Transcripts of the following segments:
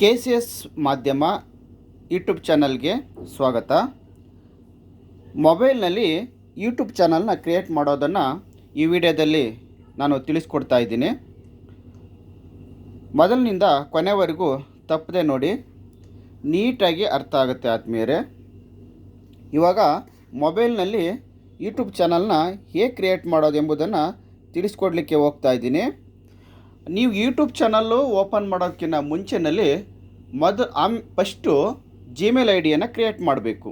K C S ಮಾಧ್ಯಮ YouTube ಚಾನಲ್ಗೆ ಸ್ವಾಗತ. ಮೊಬೈಲ್ನಲ್ಲಿ ಯೂಟ್ಯೂಬ್ ಚಾನಲ್ನ ಕ್ರಿಯೇಟ್ ಮಾಡೋದನ್ನು ಈ ವಿಡಿಯೋದಲ್ಲಿ ನಾನು ತಿಳಿಸ್ಕೊಡ್ತಾ ಇದ್ದೀನಿ. ಮೊದಲಿನಿಂದ ಕೊನೆವರೆಗೂ ತಪ್ಪದೆ ನೋಡಿ, ನೀಟಾಗಿ ಅರ್ಥ ಆಗುತ್ತೆ ಆತ್ಮೀಯರೇ. ಇವಾಗ ಮೊಬೈಲ್ನಲ್ಲಿ ಯೂಟ್ಯೂಬ್ ಚಾನಲ್ನ ಹೇಗೆ ಕ್ರಿಯೇಟ್ ಮಾಡೋದು ಎಂಬುದನ್ನು ತಿಳಿಸ್ಕೊಡ್ಲಿಕ್ಕೆ ಹೋಗ್ತಾ ಇದ್ದೀನಿ. ನೀವು ಯೂಟ್ಯೂಬ್ ಚಾನಲ್ಲು ಓಪನ್ ಮಾಡೋದಕ್ಕಿಂತ ಮುಂಚೆನಲ್ಲಿ ಮೊದ ಆಮ್ ಫಸ್ಟು ಜಿಮೇಲ್ ಐ ಡಿಯನ್ನು ಕ್ರಿಯೇಟ್ ಮಾಡಬೇಕು.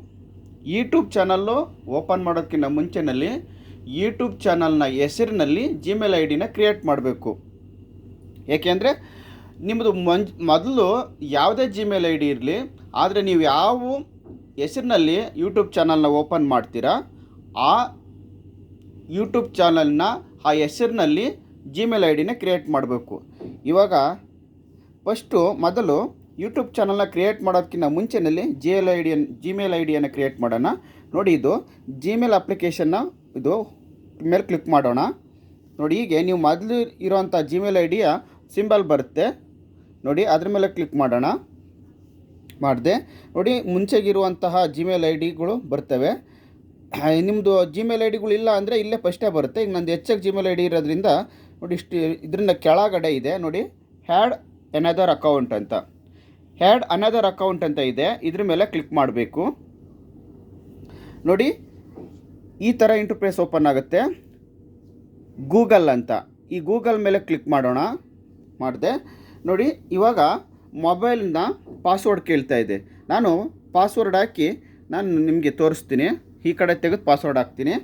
ಯೂಟ್ಯೂಬ್ ಚಾನಲ್ಲು ಓಪನ್ ಮಾಡೋದಕ್ಕಿಂತ ಮುಂಚೆನಲ್ಲಿ ಯೂಟ್ಯೂಬ್ ಚಾನಲ್ನ ಹೆಸರಿನಲ್ಲಿ ಜಿಮೇಲ್ ಐ ಡಿನ ಕ್ರಿಯೇಟ್ ಮಾಡಬೇಕು. ಏಕೆಂದರೆ ನಿಮ್ಮದು ಮಂಜ್ ಮೊದಲು ಯಾವುದೇ ಜಿಮೇಲ್ ಐ ಡಿ ಇರಲಿ, ಆದರೆ ನೀವು ಯಾವ ಹೆಸರಿನಲ್ಲಿ ಯೂಟ್ಯೂಬ್ ಚಾನಲ್ನ ಓಪನ್ ಮಾಡ್ತೀರಾ, ಆ ಯೂಟ್ಯೂಬ್ ಚಾನಲ್ನ ಆ ಹೆಸರಿನಲ್ಲಿ ಜಿಮೇಲ್ ಐ ಡಿನ ಕ್ರಿಯೇಟ್ ಮಾಡಬೇಕು. ಇವಾಗ ಫಸ್ಟು ಮೊದಲು ಯೂಟ್ಯೂಬ್ ಚಾನಲ್ನ ಕ್ರಿಯೇಟ್ ಮಾಡೋದಕ್ಕಿಂತ ಮುಂಚೆನಲ್ಲಿ ಜಿ ಎಲ್ ಐ ಡಿಯನ್ನು ಜಿಮೇಲ್ ಐ ಡಿಯನ್ನು ಕ್ರಿಯೇಟ್ ಮಾಡೋಣ. ನೋಡಿ ಇದು ಜಿಮೇಲ್ ಅಪ್ಲಿಕೇಶನ್ನ ಇದು ಮೇಲೆ ಕ್ಲಿಕ್ ಮಾಡೋಣ. ನೋಡಿ ಹೀಗೆ ನೀವು ಮೊದಲು ಇರೋವಂಥ ಜಿಮೇಲ್ ಐ ಡಿಯ ಸಿಂಬಲ್ ಬರುತ್ತೆ. ನೋಡಿ ಅದ್ರ ಮೇಲೆ ಕ್ಲಿಕ್ ಮಾಡೋಣ. ಮಾಡಿದೆ. ನೋಡಿ ಮುಂಚೆಗಿರುವಂತಹ ಜಿಮೇಲ್ ಐ ಡಿಗಳು ಬರ್ತವೆ. ನಿಮ್ಮದು ಜಿಮೇಲ್ ಐ ಡಿಗಳು ಇಲ್ಲ ಅಂದರೆ ಇಲ್ಲೇ ಫಸ್ಟೇ ಬರುತ್ತೆ. ಈಗ ನಂದು ಹೆಚ್ಚಾಗಿ ಜಿಮೇಲ್ ಐ ಡಿ ಇರೋದ್ರಿಂದ ನೋಡಿ ಇಷ್ಟು ಇದರಿಂದ ಕೆಳಗಡೆ ಇದೆ, ನೋಡಿ ಹ್ಯಾಡ್ ಎನದರ್ ಅಕೌಂಟ್ ಅಂತ. ಹ್ಯಾಡ್ ಅನದರ್ ಅಕೌಂಟ್ ಅಂತ ಇದೆ, ಇದ್ರ ಮೇಲೆ ಕ್ಲಿಕ್ ಮಾಡಬೇಕು. ನೋಡಿ, ಈ ಥರ ಇಂಟರ್ಫೇಸ್ ಓಪನ್ ಆಗುತ್ತೆ. ಗೂಗಲ್ ಅಂತ. ಈ ಗೂಗಲ್ ಮೇಲೆ ಕ್ಲಿಕ್ ಮಾಡೋಣ. ಮಾಡಿದೆ. ನೋಡಿ, ಇವಾಗ ಮೊಬೈಲ್ನ ಪಾಸ್ವರ್ಡ್ ಕೇಳ್ತಾ ಇದೆ. ನಾನು ಪಾಸ್ವರ್ಡ್ ಹಾಕಿ ನಾನು ನಿಮಗೆ ತೋರಿಸ್ತೀನಿ. ಈ ಕಡೆ ತೆಗೆದು ಪಾಸ್ವರ್ಡ್ ಹಾಕ್ತೀನಿ.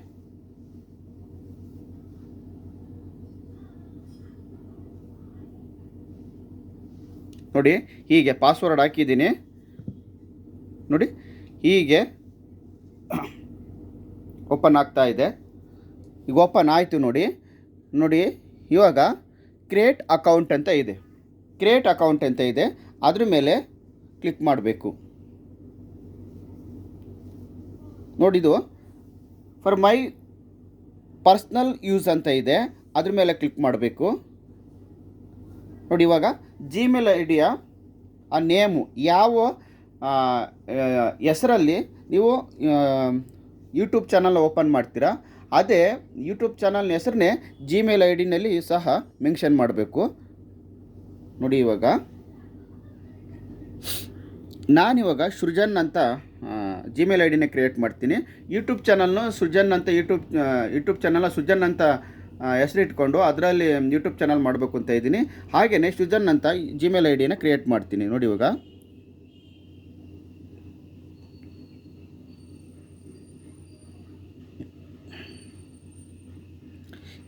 ನೋಡಿ, ಹೀಗೆ ಪಾಸ್ವರ್ಡ್ ಹಾಕಿದ್ದೀನಿ. ನೋಡಿ, ಹೀಗೆ ಓಪನ್ ಆಗ್ತಾ ಇದೆ. ಈಗ ಓಪನ್ ಆಯಿತು ನೋಡಿ. ನೋಡಿ, ಇವಾಗ ಕ್ರಿಯೇಟ್ ಅಕೌಂಟ್ ಅಂತ ಇದೆ. ಕ್ರಿಯೇಟ್ ಅಕೌಂಟ್ ಅಂತ ಇದೆ. ಅದ್ರ ಮೇಲೆ ಕ್ಲಿಕ್ ಮಾಡಬೇಕು. ನೋಡಿದು ಫಾರ್ ಮೈ ಪರ್ಸ್ನಲ್ ಯೂಸ್ ಅಂತ ಇದೆ. ಅದ್ರ ಮೇಲೆ ಕ್ಲಿಕ್ ಮಾಡಬೇಕು. ನೋಡಿ ಇವಾಗ ಜಿಮೇಲ್ ಐ ಡಿಯ ಆ ನೇಮು ಯಾವ ಹೆಸರಲ್ಲಿ ನೀವು ಯೂಟ್ಯೂಬ್ ಚಾನಲ್ ಓಪನ್ ಮಾಡ್ತೀರಾ, ಅದೇ ಯೂಟ್ಯೂಬ್ ಚಾನಲ್ನ ಹೆಸರನ್ನೇ ಜಿಮೇಲ್ ಐ ಡಿನಲ್ಲಿ ಸಹ ಮೆನ್ಷನ್ ಮಾಡಬೇಕು. ನೋಡಿ ಇವಾಗ. ನಾನಿವಾಗ ಸೃಜನ್ ಅಂತ ಜಿಮೇಲ್ ಐ ಡಿನ ಕ್ರಿಯೇಟ್ ಮಾಡ್ತೀನಿ. ಯೂಟ್ಯೂಬ್ ಚಾನಲ್ನು ಸೃಜನ್ ಅಂತ ಯೂಟ್ಯೂಬ್ ಯೂಟ್ಯೂಬ್ ಚಾನಲ್ನ ಸೃಜನ್ ಅಂತ ಹೆಸರಿಟ್ಕೊಂಡು ಅದರಲ್ಲಿ ಯೂಟ್ಯೂಬ್ ಚಾನಲ್ ಮಾಡಬೇಕು ಅಂತ ಇದ್ದೀನಿ. ಹಾಗೆಯೇ ಸುಜನ್ ಅಂತ ಜಿಮೇಲ್ ಐ ಡಿನ ಕ್ರಿಯೇಟ್ ಮಾಡ್ತೀನಿ. ನೋಡಿ ಇವಾಗ.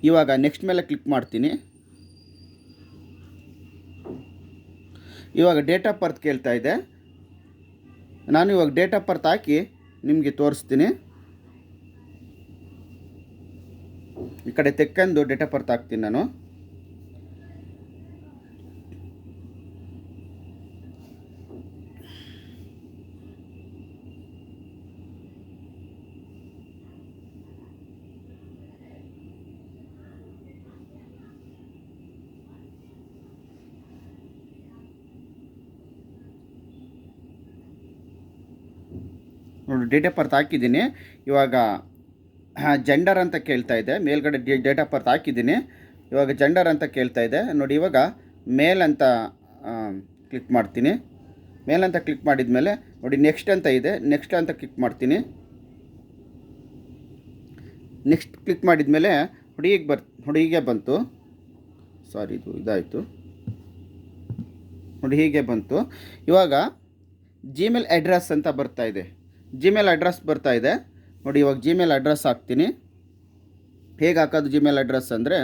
ಇವಾಗ ನೆಕ್ಸ್ಟ್ ಮೇಲೆ ಕ್ಲಿಕ್ ಮಾಡ್ತೀನಿ. ಇವಾಗ ಡೇಟ್ ಆಫ್ ಬರ್ತ್ ಕೇಳ್ತಾ ಇದೆ. ನಾನು ಇವಾಗ ಡೇಟ್ ಆಫ್ ಬರ್ತ್ ಹಾಕಿ ನಿಮಗೆ ತೋರಿಸ್ತೀನಿ. ಈ ಕಡೆ ತೆಕ್ಕಂದು ಡೇಟ್ ಬರ್ತ್ ಹಾಕ್ತೀನಿ ನಾನು. ನೋಡಿ ಡೇಟ್ ಬರ್ತ್ ಹಾಕಿದ್ದೀನಿ. ಇವಾಗ ಜೆಂಡರ್ ಅಂತ ಕೇಳ್ತಾ ಇದೆ. ಮೇಲ್ಗಡೆ ಡೇಟ್ ಆಫ್ ಬರ್ತ್ ಹಾಕಿದ್ದೀನಿ. ಇವಾಗ ಜೆಂಡರ್ ಅಂತ ಕೇಳ್ತಾ ಇದೆ. ನೋಡಿ, ಇವಾಗ ಮೇಲ್ ಅಂತ ಕ್ಲಿಕ್ ಮಾಡ್ತೀನಿ. ಮೇಲ್ ಅಂತ ಕ್ಲಿಕ್ ಮಾಡಿದ ಮೇಲೆ ನೋಡಿ ನೆಕ್ಸ್ಟ್ ಅಂತ ಇದೆ. ನೆಕ್ಸ್ಟ್ ಅಂತ ಕ್ಲಿಕ್ ಮಾಡ್ತೀನಿ. ನೆಕ್ಸ್ಟ್ ಕ್ಲಿಕ್ ಮಾಡಿದ ಮೇಲೆ ಹುಡುಗಿಗೆ ಬರ್ ಹುಡುಗಿಗೆ ಬಂತು. ಸಾರಿ ಇದು ಇದಾಯಿತು. ನೋಡಿ, ಹೀಗೆ ಬಂತು. ಇವಾಗ ಜಿಮೇಲ್ ಅಡ್ರೆಸ್ ಅಂತ ಬರ್ತಾ ಇದೆ. ಜಿಮೇಲ್ ಅಡ್ರೆಸ್ ಬರ್ತಾ ಇದೆ. ನೋಡಿ, ಇವಾಗ ಜಿಮೇಲ್ ಅಡ್ರೆಸ್ ಹಾಕ್ತೀನಿ. ಹೇಗೆ ಹಾಕೋದು ಜಿಮೇಲ್ ಅಡ್ರೆಸ್ ಅಂದರೆ,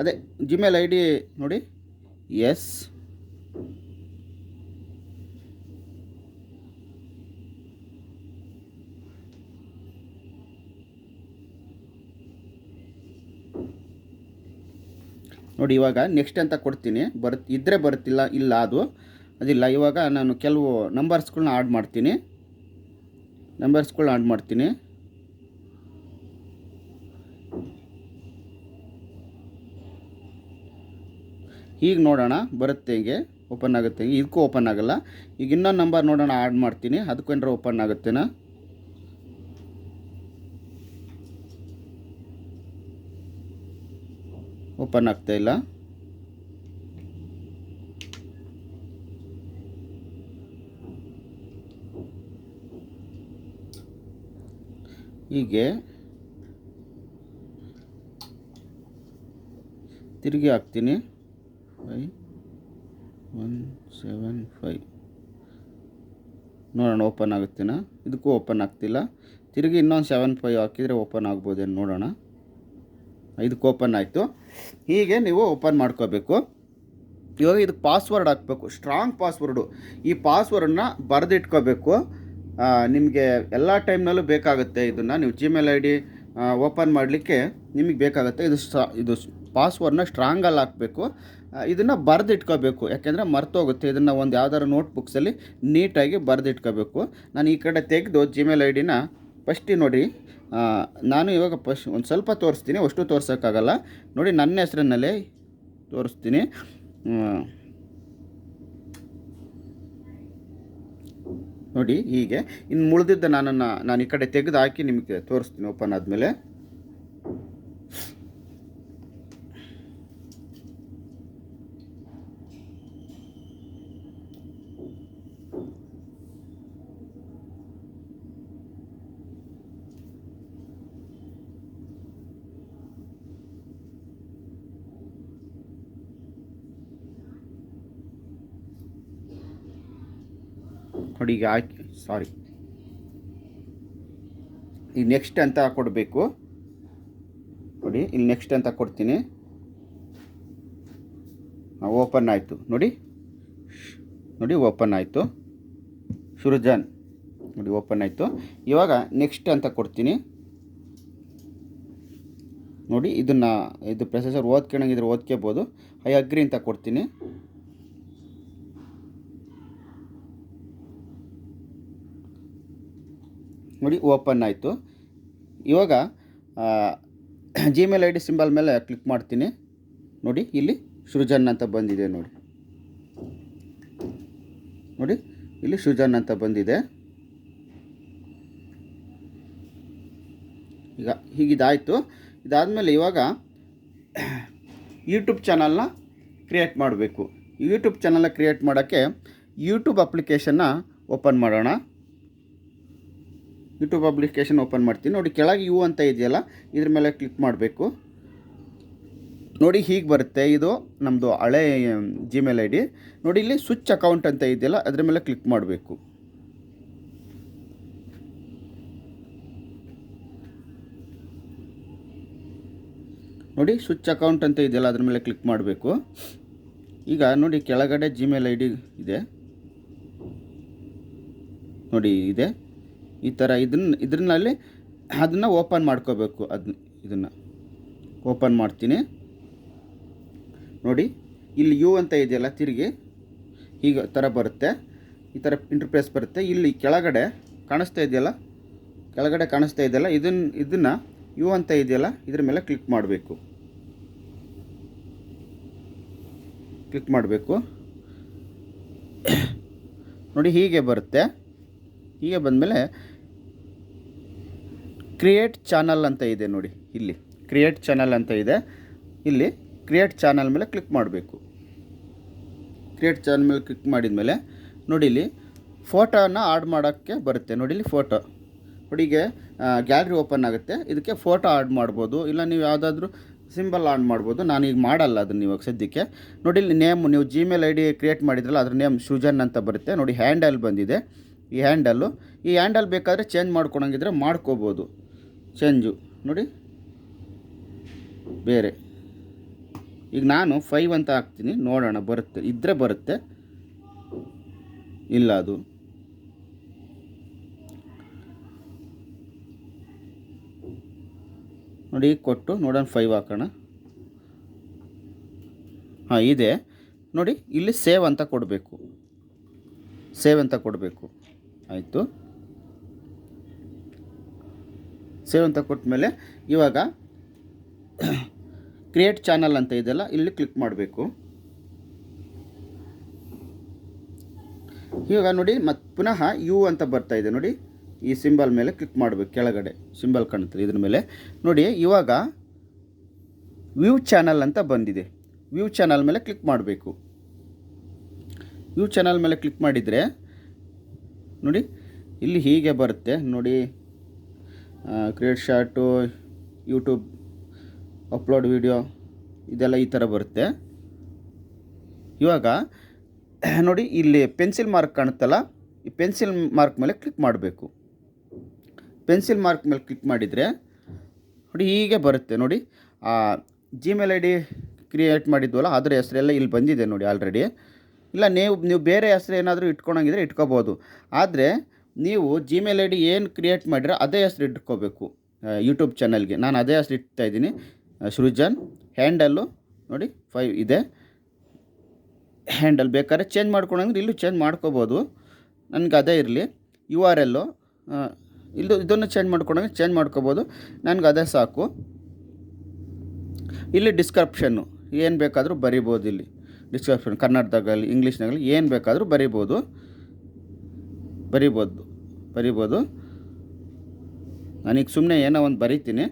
ಅದೇ ಜಿಮೇಲ್ ಐ ಡಿ ನೋಡಿ ಎಸ್ ನೋಡಿ, ಇವಾಗ ನೆಕ್ಸ್ಟ್ ಅಂತ ಕೊಡ್ತೀನಿ. ಬರ್ ಇದ್ದರೆ ಬರುತ್ತಿಲ್ಲ ಇಲ್ಲ ಅದು. ಅದಿಲ್ಲ, ಇವಾಗ ನಾನು ಕೆಲವು ನಂಬರ್ಸ್ಗಳನ್ನ ಆ್ಯಡ್ ಮಾಡ್ತೀನಿ. ನಂಬರ್ಸ್ಗಳನ್ನ ಆ್ಯಡ್ ಮಾಡ್ತೀನಿ. ಈಗ ನೋಡೋಣ, ಬರುತ್ತೆ ಹಿಂಗೆ ಓಪನ್ ಆಗುತ್ತೆ ಇದಕ್ಕೂ ಓಪನ್ ಆಗೋಲ್ಲ. ಈಗ ಇನ್ನೊಂದು ನಂಬರ್ ನೋಡೋಣ ಆ್ಯಡ್ ಮಾಡ್ತೀನಿ. ಅದಕ್ಕೂ ಓಪನ್ ಆಗುತ್ತೇನಾ? ಓಪನ್ ಆಗ್ತಾ ಇಲ್ಲ. ಹೀಗೆ. ತಿರುಗಿ ಹಾಕ್ತೀನಿ. ಫೈ ಒನ್ ಸೆವೆನ್ ಫೈ ನೋಡೋಣ ಓಪನ್ ಆಗುತ್ತೇನ? ಇದಕ್ಕೂ ಓಪನ್ ಆಗ್ತಿಲ್ಲ. ತಿರುಗಿ ಇನ್ನೊಂದು ಸೆವೆನ್ ಫೈವ್ ಹಾಕಿದರೆ ಓಪನ್ ಆಗ್ಬೋದೇನು ನೋಡೋಣ. ಇದಕ್ಕೆ ಓಪನ್ ಆಯಿತು. ಹೀಗೆ ನೀವು ಓಪನ್ ಮಾಡ್ಕೋಬೇಕು. ಇವಾಗ ಇದಕ್ಕೆ ಪಾಸ್ವರ್ಡ್ ಹಾಕಬೇಕು. ಸ್ಟ್ರಾಂಗ್ ಪಾಸ್ವರ್ಡು ಈ ಪಾಸ್ವರ್ಡನ್ನ ಬರೆದಿಟ್ಕೋಬೇಕು. ನಿಮಗೆ ಎಲ್ಲ ಟೈಮ್ನಲ್ಲೂ ಬೇಕಾಗುತ್ತೆ ಇದನ್ನು. ನೀವು ಜಿಮೇಲ್ ಐ ಡಿ ಓಪನ್ ಮಾಡಲಿಕ್ಕೆ ನಿಮಗೆ ಬೇಕಾಗುತ್ತೆ. ಇದು ಸ್ಟ್ರಾ ಇದು ಪಾಸ್ವರ್ಡ್ನ ಸ್ಟ್ರಾಂಗಲ್ಲಿ ಹಾಕಬೇಕು. ಇದನ್ನು ಬರೆದಿಟ್ಕೋಬೇಕು. ಯಾಕೆಂದರೆ ಮರ್ತೋಗುತ್ತೆ. ಇದನ್ನು ಒಂದು ಯಾವ್ದಾದ್ರು ನೋಟ್ಬುಕ್ಸಲ್ಲಿ ನೀಟಾಗಿ ಬರೆದಿಟ್ಕೋಬೇಕು. ನಾನು ಈ ಕಡೆ ತೆಗೆದು ಜಿಮೇಲ್ ಐ ಡಿನ ಫಸ್ಟಿ ನೋಡಿ ನಾನು ಇವಾಗ ಫಸ್ಟ್ ಒಂದು ಸ್ವಲ್ಪ ತೋರಿಸ್ತೀನಿ, ಅಷ್ಟು ತೋರ್ಸೋಕ್ಕಾಗಲ್ಲ. ನೋಡಿ, ನನ್ನ ಹೆಸರಿನಲ್ಲೇ ತೋರಿಸ್ತೀನಿ. ನೋಡಿ, ಹೀಗೆ. ಇನ್ನು ಮುಳಿದಿದ್ದ ನಾನನ್ನು ನಾನು ಈ ಕಡೆ ತೆಗೆದು ಹಾಕಿ ನಿಮಗೆ ತೋರಿಸ್ತೀನಿ ಓಪನ್ ಆದಮೇಲೆ. ನೋಡಿ ಈಗ ಹಾಕಿ ಸಾರಿ ಈಗ ನೆಕ್ಸ್ಟ್ ಅಂತ ಕೊಡಬೇಕು. ನೋಡಿ, ಇಲ್ಲಿ ನೆಕ್ಸ್ಟ್ ಅಂತ ಕೊಡ್ತೀನಿ. ಓಪನ್ ಆಯಿತು. ನೋಡಿ ನೋಡಿ ಓಪನ್ ಆಯಿತು. ಸುರಜಾನ್ ನೋಡಿ ಓಪನ್ ಆಯಿತು. ಇವಾಗ ನೆಕ್ಸ್ಟ್ ಅಂತ ಕೊಡ್ತೀನಿ. ನೋಡಿ, ಇದನ್ನು, ಇದು ಪ್ರೊಸೆಸರ್ ಓದ್ಕೊಳಂಗಿದ್ರೆ ಓದ್ಕೋಬೋದು. ಐ ಅಗ್ರಿ ಅಂತ ಕೊಡ್ತೀನಿ. ನೋಡಿ ಓಪನ್ ಆಯಿತು. ಇವಾಗ ಜಿಮೇಲ್ ಐ ಡಿ ಸಿಂಬಲ್ ಮೇಲೆ ಕ್ಲಿಕ್ ಮಾಡ್ತೀನಿ. ನೋಡಿ, ಇಲ್ಲಿ ಸೃಜನ್ ಅಂತ ಬಂದಿದೆ ನೋಡಿ. ನೋಡಿ, ಇಲ್ಲಿ ಸೃಜನ್ ಅಂತ ಬಂದಿದೆ. ಈಗ ಹೀಗಿದಾಯಿತು ಇದಾದಮೇಲೆ ಇವಾಗ ಯೂಟ್ಯೂಬ್ ಚಾನಲ್ನ ಕ್ರಿಯೇಟ್ ಮಾಡಬೇಕು. ಯೂಟ್ಯೂಬ್ ಚಾನಲ್ನ ಕ್ರಿಯೇಟ್ ಮಾಡೋಕ್ಕೆ ಯೂಟ್ಯೂಬ್ ಅಪ್ಲಿಕೇಶನ್ನ ಓಪನ್ ಮಾಡೋಣ. ಯೂಟ್ಯೂಬ್ ಅಪ್ಲಿಕೇಶನ್ ಓಪನ್ ಮಾಡ್ತೀನಿ. ನೋಡಿ, ಕೆಳಗೆ ಯು ಅಂತ ಇದೆಯಲ್ಲ, ಇದ್ರ ಮೇಲೆ ಕ್ಲಿಕ್ ಮಾಡಬೇಕು. ನೋಡಿ, ಹೀಗೆ ಬರುತ್ತೆ. ಇದು ನಮ್ಮದು ಹಳೆ ಜಿಮೇಲ್ ಐ ಡಿ ನೋಡಿ, ಇಲ್ಲಿ ಸ್ವಿಚ್ ಅಕೌಂಟ್ ಅಂತ ಇದೆಯಲ್ಲ, ಅದ್ರ ಮೇಲೆ ಕ್ಲಿಕ್ ಮಾಡಬೇಕು. ನೋಡಿ ಸ್ವಿಚ್ ಅಕೌಂಟ್ ಅಂತ ಇದೆಯಲ್ಲ, ಅದ್ರ ಮೇಲೆ ಕ್ಲಿಕ್ ಮಾಡಬೇಕು. ಈಗ ನೋಡಿ, ಕೆಳಗಡೆ ಜಿಮೇಲ್ ಐ ಇದೆ. ನೋಡಿ, ಇದೆ. ಈ ಥರ ಇದನ್ನ ಇದ್ರಲ್ಲಿ ಅದನ್ನು ಓಪನ್ ಮಾಡ್ಕೋಬೇಕು. ಅದನ್ನ ಇದನ್ನು. ಓಪನ್ ಮಾಡ್ತೀನಿ. ನೋಡಿ, ಇಲ್ಲಿ ಯು ಅಂತ ಇದೆಯಲ್ಲ, ತಿರುಗಿ. ಹೀಗೆ ಥರ ಬರುತ್ತೆ. ಈ ಥರ ಇಂಟರ್ಫೇಸ್ ಬರುತ್ತೆ. ಇಲ್ಲಿ ಕೆಳಗಡೆ ಕಾಣಿಸ್ತಾ ಇದೆಯಲ್ಲ, ಕೆಳಗಡೆ ಕಾಣಿಸ್ತಾ ಇದೆಯಲ್ಲ ಇದನ್ನ ಇದನ್ನು ಯು ಅಂತ ಇದೆಯಲ್ಲ, ಇದ್ರ ಮೇಲೆ ಕ್ಲಿಕ್ ಮಾಡಬೇಕು. ಕ್ಲಿಕ್ ಮಾಡಬೇಕು. ನೋಡಿ, ಹೀಗೆ ಬರುತ್ತೆ. ಹೀಗೆ ಬಂದಮೇಲೆ ಕ್ರಿಯೇಟ್ ಚಾನಲ್ ಅಂತ ಇದೆ ನೋಡಿ, ಇಲ್ಲಿ. ಕ್ರಿಯೇಟ್ ಚಾನಲ್ ಅಂತ ಇದೆ. ಇಲ್ಲಿ ಕ್ರಿಯೇಟ್ ಚಾನಲ್ ಮೇಲೆ ಕ್ಲಿಕ್ ಮಾಡಬೇಕು. ಕ್ರಿಯೇಟ್ ಚಾನಲ್ ಮೇಲೆ ಕ್ಲಿಕ್ ಮಾಡಿದ ಮೇಲೆ ನೋಡಿ ಇಲ್ಲಿ ಫೋಟೋನ ಆಡ್ ಮಾಡೋಕ್ಕೆ ಬರುತ್ತೆ. ನೋಡಿ ಇಲ್ಲಿ ಫೋಟೋ ನೋಡಿ ಗ್ಯಾಲ್ರಿ ಓಪನ್ ಆಗುತ್ತೆ. ಇದಕ್ಕೆ ಫೋಟೋ ಆಡ್ ಮಾಡ್ಬೋದು. ಇಲ್ಲ ನೀವು ಯಾವುದಾದ್ರೂ ಸಿಂಬಲ್ ಆನ್ ಮಾಡ್ಬೋದು. ನಾನು ಈಗ ಮಾಡಲ್ಲ ಅದನ್ನು ಇವಾಗ ಸದ್ಯಕ್ಕೆ. ನೋಡಿ ಇಲ್ಲಿ ನೇಮ್ ನೀವು ಜಿಮೇಲ್ ಐ ಡಿ ಕ್ರಿಯೇಟ್ ಮಾಡಿದ್ರಲ್ಲ, ಅದ್ರ ನೇಮ್ ಸೃಜನ್ ಅಂತ ಬರುತ್ತೆ. ನೋಡಿ ಹ್ಯಾಂಡಲ್ ಬಂದಿದೆ. ಈ ಹ್ಯಾಂಡಲ್ಲು ಈ ಹ್ಯಾಂಡಲ್ ಬೇಕಾದರೆ ಚೇಂಜ್ ಮಾಡ್ಕೊಳಂಗಿದ್ರೆ ಮಾಡ್ಕೋಬೋದು. ಚೇಂಜು. ನೋಡಿ. ಬೇರೆ. ಈಗ ನಾನು ಫೈವ್ ಅಂತ ಹಾಕ್ತೀನಿ. ನೋಡೋಣ, ಬರುತ್ತೆ. ಇದ್ದರೆ ಬರುತ್ತೆ. ಇಲ್ಲ ಅದು. ನೋಡಿ ಕೊಟ್ಟು ನೋಡೋಣ ಫೈವ್ ಹಾಕೋಣ. ಹಾಂ, ಇದೆ. ನೋಡಿ, ಇಲ್ಲಿ ಸೇವ್ ಅಂತ ಕೊಡಬೇಕು. ಸೇವ್ ಅಂತ ಕೊಡಬೇಕು. ಆಯಿತು. ಸೇವ್ ಅಂತ ಕೊಟ್ಟ ಮೇಲೆ ಇವಾಗ ಕ್ರಿಯೇಟ್ ಚಾನಲ್ ಅಂತ ಇದೆಲ್ಲ ಇಲ್ಲಿ ಕ್ಲಿಕ್ ಮಾಡಬೇಕು. ಇವಾಗ ನೋಡಿ ಮತ್ತು ಪುನಃ ಯು ಅಂತ ಬರ್ತಾ ಇದೆ ನೋಡಿ. ಈ ಸಿಂಬಲ್ ಮೇಲೆ ಕ್ಲಿಕ್ ಮಾಡಬೇಕು, ಕೆಳಗಡೆ ಸಿಂಬಲ್ ಕಾಣುತ್ತೆ ಇದ್ರ ಮೇಲೆ. ನೋಡಿ, ಇವಾಗ ವ್ಯೂ ಚಾನಲ್ ಅಂತ ಬಂದಿದೆ. ವ್ಯೂ ಚಾನಲ್ ಮೇಲೆ ಕ್ಲಿಕ್ ಮಾಡಬೇಕು. ವ್ಯೂ ಚಾನಲ್ ಮೇಲೆ ಕ್ಲಿಕ್ ಮಾಡಿದರೆ, ನೋಡಿ, ಇಲ್ಲಿ ಹೀಗೆ ಬರುತ್ತೆ. ನೋಡಿ create short YouTube upload video ಇದೆಲ್ಲ ಈ ಥರ ಬರುತ್ತೆ. ಇವಾಗ, ನೋಡಿ, ಇಲ್ಲಿ ಪೆನ್ಸಿಲ್ ಮಾರ್ಕ್ ಕಾಣುತ್ತಲ್ಲ, ಈ ಪೆನ್ಸಿಲ್ ಮಾರ್ಕ್ ಮೇಲೆ ಕ್ಲಿಕ್ ಮಾಡಬೇಕು. ಪೆನ್ಸಿಲ್ ಮಾರ್ಕ್ ಮೇಲೆ ಕ್ಲಿಕ್ ಮಾಡಿದರೆ, ನೋಡಿ, ಹೀಗೆ ಬರುತ್ತೆ, ನೋಡಿ. ಜಿಮೇಲ್ ಐ ಡಿ ಕ್ರಿಯೇಟ್ ಮಾಡಿದ್ವಲ್ಲ, ಅದರ ಹೆಸರೆಲ್ಲ ಇಲ್ಲಿ ಬಂದಿದೆ, ನೋಡಿ ಆಲ್ರೆಡಿ ಇಲ್ಲ, ನೀವು ನೀವು ಬೇರೆ ಹೆಸರು ಏನಾದರೂ ಇಟ್ಕೊಳಂಗಿದ್ರೆ ಇಟ್ಕೋಬೋದು. ಆದರೆ ನೀವು ಜಿಮೇಲ್ ಐ ಡಿ ಏನು ಕ್ರಿಯೇಟ್ ಮಾಡಿರೋ ಅದೇ ಹೆಸರು ಇಟ್ಕೋಬೇಕು ಯೂಟ್ಯೂಬ್ ಚಾನಲ್ಗೆ ನಾನು ಅದೇ ಹೆಸರು ಇಡ್ತಾ ಇದ್ದೀನಿ. ಸೃಜನ್ ಹ್ಯಾಂಡಲ್ಲು ನೋಡಿ ಫೈವ್ ಇದೆ. ಹ್ಯಾಂಡಲ್ ಬೇಕಾದ್ರೆ ಚೇಂಜ್ ಮಾಡ್ಕೊಳಂದ್ರೆ ಇಲ್ಲೂ ಚೇಂಜ್ ಮಾಡ್ಕೋಬೋದು. ನನಗೆ ಅದೇ ಇರಲಿ. ಯು ಆರ್ ಎಲ್ಲು ಇಲ್ಲೂ ಇದನ್ನು ಚೇಂಜ್ ಮಾಡ್ಕೊಂಡಂಗೆ ಚೇಂಜ್ ಮಾಡ್ಕೋಬೋದು. ನನಗೆ ಅದೇ ಸಾಕು. ಇಲ್ಲಿ ಡಿಸ್ಕ್ರಿಪ್ಷನ್ನು ಏನು ಬೇಕಾದರೂ ಬರಿಬೋದು ಇಲ್ಲಿ. ಡಿಸ್ಕ್ರಿಪ್ಷನ್ ಕನ್ನಡದಾಗಲಿ ಇಂಗ್ಲೀಷ್ನಾಗಲಿ ಏನು ಬೇಕಾದರೂ ಬರಿಬೋದು. ಬರಿಬೋದು. ಬರಿಬೋದು. ನಾನೀಗ ಸುಮ್ಮನೆ ಏನೋ ಒಂದು ಬರಿತೀನಿ.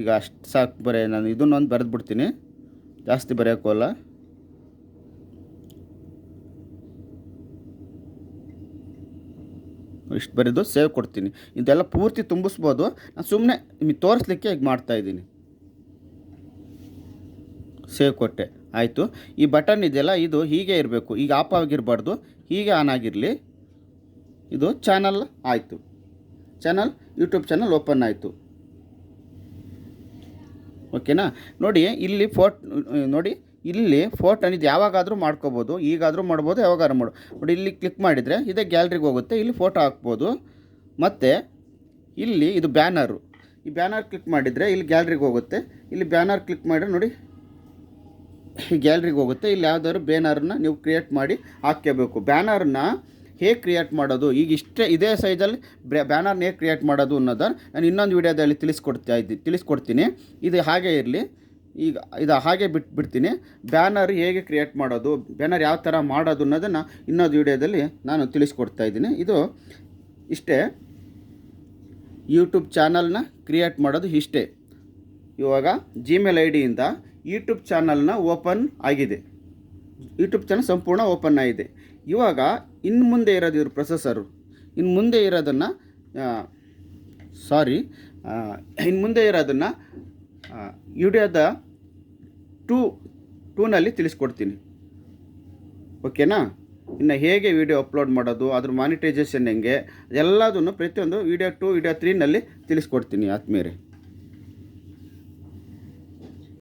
ಈಗ ಅಷ್ಟು ಸಾಕು ಬರೀ, ನಾನು ಇದನ್ನೊಂದು ಬರೆದು ಬಿಡ್ತೀನಿ ಜಾಸ್ತಿ ಬರೆಯೋಕ್ಕೋಲ್ಲ ಇಷ್ಟು ಬರೆದು ಸೇವ್ ಕೊಡ್ತೀನಿ. ಇದೆಲ್ಲ ಪೂರ್ತಿ ತುಂಬಿಸ್ಬೋದು. ನಾನು ಸುಮ್ಮನೆ ನಿಮಗೆ ತೋರಿಸ್ಲಿಕ್ಕೆ ಈಗ ಮಾಡ್ತಾಯಿದ್ದೀನಿ ಸೇವ್ ಕೊಟ್ಟೆ. ಆಯಿತು. ಈ ಬಟನ್ ಇದೆಯಲ್ಲ, ಇದು ಹೀಗೆ ಇರಬೇಕು. ಈಗ ಆಪ್ ಆಗಿರಬಾರ್ದು. ಹೀಗೆ ಆನ್ ಆಗಿರಲಿ. ಇದು ಚಾನಲ್ ಆಯಿತು. ಚಾನಲ್, ಯೂಟ್ಯೂಬ್ ಚಾನಲ್ ಓಪನ್ ಆಯಿತು. ಓಕೆನಾ? ನೋಡಿ, ಇಲ್ಲಿ ಫೋಟ್, ನೋಡಿ, ಇಲ್ಲಿ ಫೋಟೋ ಇದು ಯಾವಾಗಾದರೂ ಮಾಡ್ಕೋಬೋದು, ಈಗಾದರೂ ಮಾಡ್ಬೋದು, ಯಾವಾಗಾದ್ರೂ ಮಾಡು ನೋಡಿ, ಇಲ್ಲಿ ಕ್ಲಿಕ್ ಮಾಡಿದರೆ ಇದೇ ಗ್ಯಾಲ್ರಿಗೆ ಹೋಗುತ್ತೆ, ಇಲ್ಲಿ ಫೋಟೋ ಹಾಕ್ಬೋದು. ಮತ್ತು, ಇಲ್ಲಿ ಇದು ಬ್ಯಾನರು. ಈ ಬ್ಯಾನರ್ ಕ್ಲಿಕ್ ಮಾಡಿದರೆ ಇಲ್ಲಿ ಗ್ಯಾಲ್ರಿಗೆ ಹೋಗುತ್ತೆ. ಇಲ್ಲಿ ಬ್ಯಾನರ್ ಕ್ಲಿಕ್ ಮಾಡಿದ್ರೆ ನೋಡಿ, ಈ ಗ್ಯಾಲ್ರಿಗೆ ಹೋಗುತ್ತೆ. ಇಲ್ಲಿ ಯಾವುದಾದ್ರು ಬ್ಯಾನರನ್ನ ನೀವು ಕ್ರಿಯೇಟ್ ಮಾಡಿ ಹಾಕ್ಕೋಬೇಕು ಬ್ಯಾನರ್ನ ಹೇಗೆ ಕ್ರಿಯೇಟ್ ಮಾಡೋದು? ಈಗ ಇಷ್ಟೇ ಇದೇ ಸೈಜಲ್ಲಿ ಬ್ಯಾನರ್ನ ಹೇಗೆ ಕ್ರಿಯೇಟ್ ಮಾಡೋದು ಅನ್ನೋದನ್ನು ನಾನು ಇನ್ನೊಂದು ವೀಡಿಯೋದಲ್ಲಿ ತಿಳಿಸ್ಕೊಡ್ತಾ ಇದ್ದೀನಿ ತಿಳಿಸ್ಕೊಡ್ತೀನಿ. ಇದು ಹಾಗೆ ಇರಲಿ. ಈಗ ಇದು ಹಾಗೆ ಬಿಟ್ಟು ಬಿಡ್ತೀನಿ. ಬ್ಯಾನರ್ ಹೇಗೆ ಕ್ರಿಯೇಟ್ ಮಾಡೋದು? ಬ್ಯಾನರ್ ಯಾವ ಥರ ಮಾಡೋದು ಅನ್ನೋದನ್ನು ಇನ್ನೊಂದು ವಿಡಿಯೋದಲ್ಲಿ ನಾನು ತಿಳಿಸ್ಕೊಡ್ತಾ ಇದ್ದೀನಿ. ಇದು ಇಷ್ಟೇ. ಯೂಟ್ಯೂಬ್ ಚಾನಲ್ನ ಕ್ರಿಯೇಟ್ ಮಾಡೋದು ಇಷ್ಟೇ. ಇವಾಗ ಜಿಮೇಲ್ ಐ ಡಿಯಿಂದ ಯೂಟ್ಯೂಬ್ ಚಾನಲ್ನ ಓಪನ್ ಆಗಿದೆ. ಯೂಟ್ಯೂಬ್ ಚಾನಲ್ ಸಂಪೂರ್ಣ ಓಪನ್ ಆಗಿದೆ. ಇವಾಗ ಇನ್ನು ಮುಂದೆ ಇರೋದು ಇವರು ಪ್ರೊಸೆಸರು ಇನ್ನು ಮುಂದೆ ಇರೋದನ್ನು ಸಾರಿ ಇನ್ನು ಮುಂದೆ ಇರೋದನ್ನು ವಿಡಿಯೋದ ಟೂ ಟೂನಲ್ಲಿ ತಿಳಿಸ್ಕೊಡ್ತೀನಿ. ಓಕೆನಾ ಇನ್ನು ಹೇಗೆ ವಿಡಿಯೋ ಅಪ್ಲೋಡ್ ಮಾಡೋದು, ಅದ್ರ ಮಾನಿಟೈಸೇಷನ್ ಹೆಂಗೆ ಎಲ್ಲದನ್ನು ಪ್ರತಿಯೊಂದು ವಿಡಿಯೋ ಟು ವಿಡಿಯೋ ತ್ರೀನಲ್ಲಿ ತಿಳಿಸ್ಕೊಡ್ತೀನಿ ಆತ್ಮೀಯರೇ